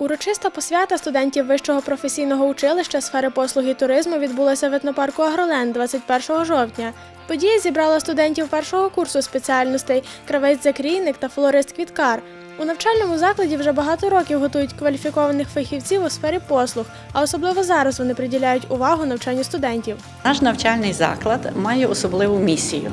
Урочиста посвята студентів вищого професійного училища сфери послуги туризму відбулася в етнопарку Агроленд 21 жовтня. Подія зібрала студентів першого курсу спеціальностей кравець-закрійник та флорист-квіткар. У навчальному закладі вже багато років готують кваліфікованих фахівців у сфері послуг, а особливо зараз вони приділяють увагу навчанню студентів. Наш навчальний заклад має особливу місію.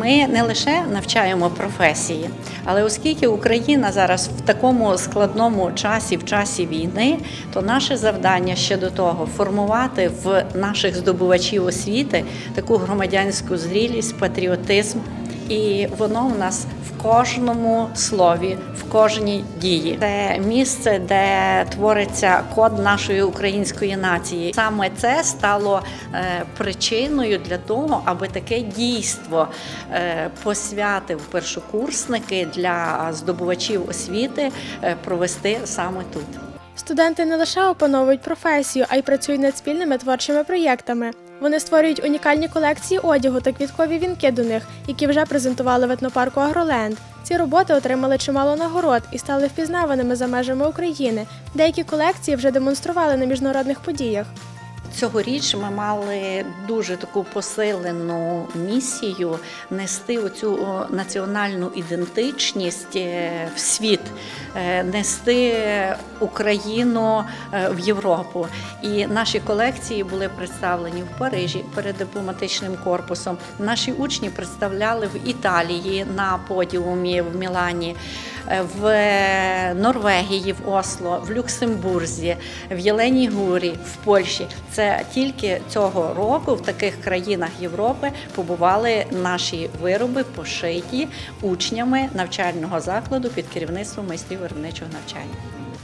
Ми не лише навчаємо професії, але оскільки Україна зараз в такому складному часі, в часі війни, то наше завдання ще до того формувати в наших здобувачів освіти таку громадянську зрілість, патріотизм. І воно в нас кожному слові, в кожній дії. Це місце, де твориться код нашої української нації. Саме це стало е, причиною для того, аби таке дійство е, посвяти першокурсники для здобувачів освіти е, провести саме тут. Студенти не лише опановують професію, а й працюють над спільними творчими проєктами. Вони створюють унікальні колекції одягу та квіткові вінки до них, які вже презентували в етнопарку Агроленд. Ці роботи отримали чимало нагород і стали впізнаваними за межами України. Деякі колекції вже демонстрували на міжнародних подіях. Цьогоріч ми мали дуже таку посилену місію нести оцю національну ідентичність е, в світ, е, нести Україну е, в Європу. І наші колекції були представлені в Парижі перед дипломатичним корпусом. Наші учні представляли в Італії на подіумі в Мілані. В Норвегії, в Осло, в Люксембурзі, в Єленій Гурі, в Польщі. Це тільки цього року в таких країнах Європи побували наші вироби, пошиті учнями навчального закладу під керівництвом майстрів виробничого навчання.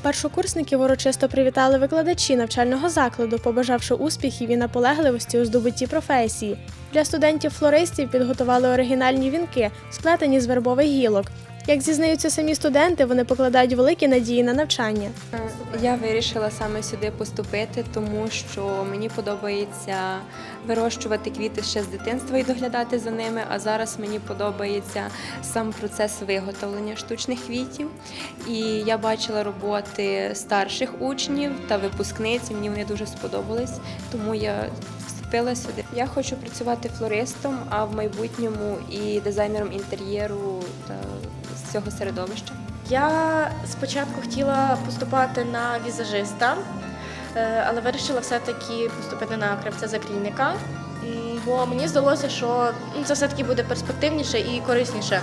Першокурсників урочисто привітали викладачі навчального закладу, побажавши успіхів і наполегливості у здобутті професії. Для студентів-флористів підготували оригінальні вінки, сплетені з вербових гілок. Як зізнаються самі студенти, вони покладають великі надії на навчання. Я вирішила саме сюди поступити, тому що мені подобається вирощувати квіти ще з дитинства і доглядати за ними. А зараз мені подобається сам процес виготовлення штучних квітів. І я бачила роботи старших учнів та випускниць. Мені вони дуже сподобались, тому я вступила сюди. Я хочу працювати флористом, а в майбутньому і дизайнером інтер'єру та цього середовища. Я спочатку хотіла поступати на візажиста, е, але вирішила все-таки поступити на кравця-закрійника. Бо мені здалося, що ну, це все-таки буде перспективніше і корисніше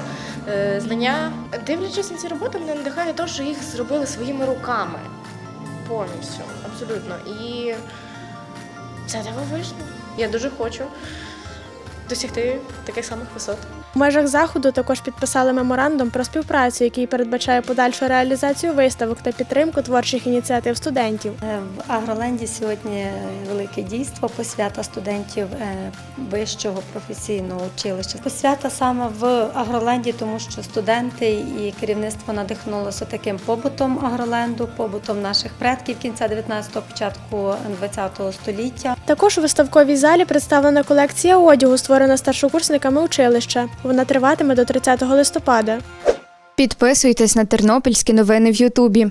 е, знання. Дивлячись на ці роботи, мене надихає те, що їх зробили своїми руками. Повністю, абсолютно. І це дивовижно. Я дуже хочу досягти таких самих висот. У межах заходу також підписали меморандум про співпрацю, який передбачає подальшу реалізацію виставок та підтримку творчих ініціатив студентів. Е, В Агроленді сьогодні велике дійство посвята студентів е, вищого професійного училища. Посвята саме в Агроленді, тому що студенти і керівництво надихнулося таким побутом Агроленду, побутом наших предків кінця 19-го, початку 20-го століття. Також у виставковій залі представлена колекція одягу, створена старшокурсниками училища. Вона триватиме до 30 листопада. Підписуйтесь на тернопільські новини в Ютубі.